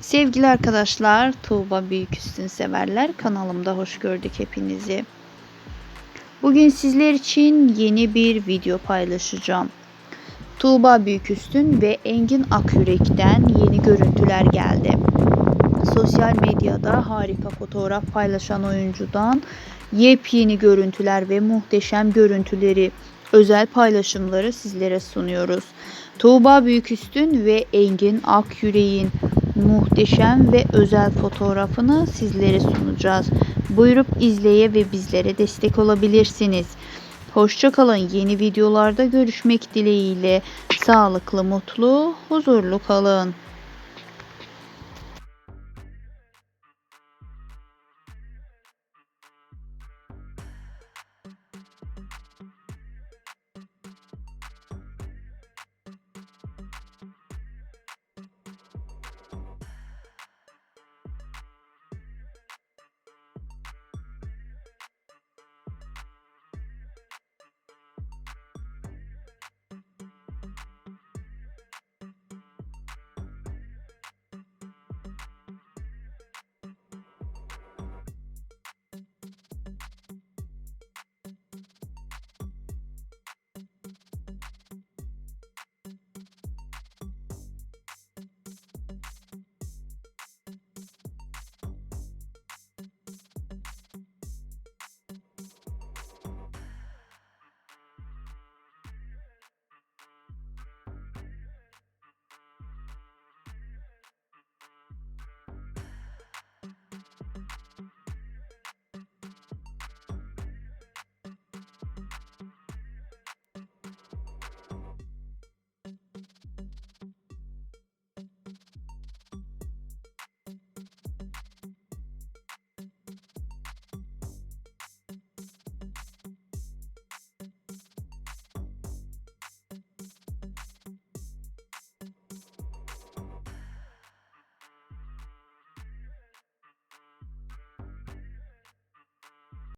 Sevgili arkadaşlar, Tuğba Büyüküstün severler kanalımda hoş gördük hepinizi. Bugün sizler için yeni bir video paylaşacağım. Tuğba Büyüküstün ve Engin Akyürek'ten yeni görüntüler geldi. Sosyal medyada harika fotoğraf paylaşan oyuncudan yepyeni görüntüler ve muhteşem görüntüleri, özel paylaşımları sizlere sunuyoruz. Tuğba Büyüküstün ve Engin Akyürek'in muhteşem ve özel fotoğrafını sizlere sunacağız. Buyurup izleye ve bizlere destek olabilirsiniz. Hoşçakalın. Yeni videolarda görüşmek dileğiyle. Sağlıklı, mutlu, huzurlu kalın.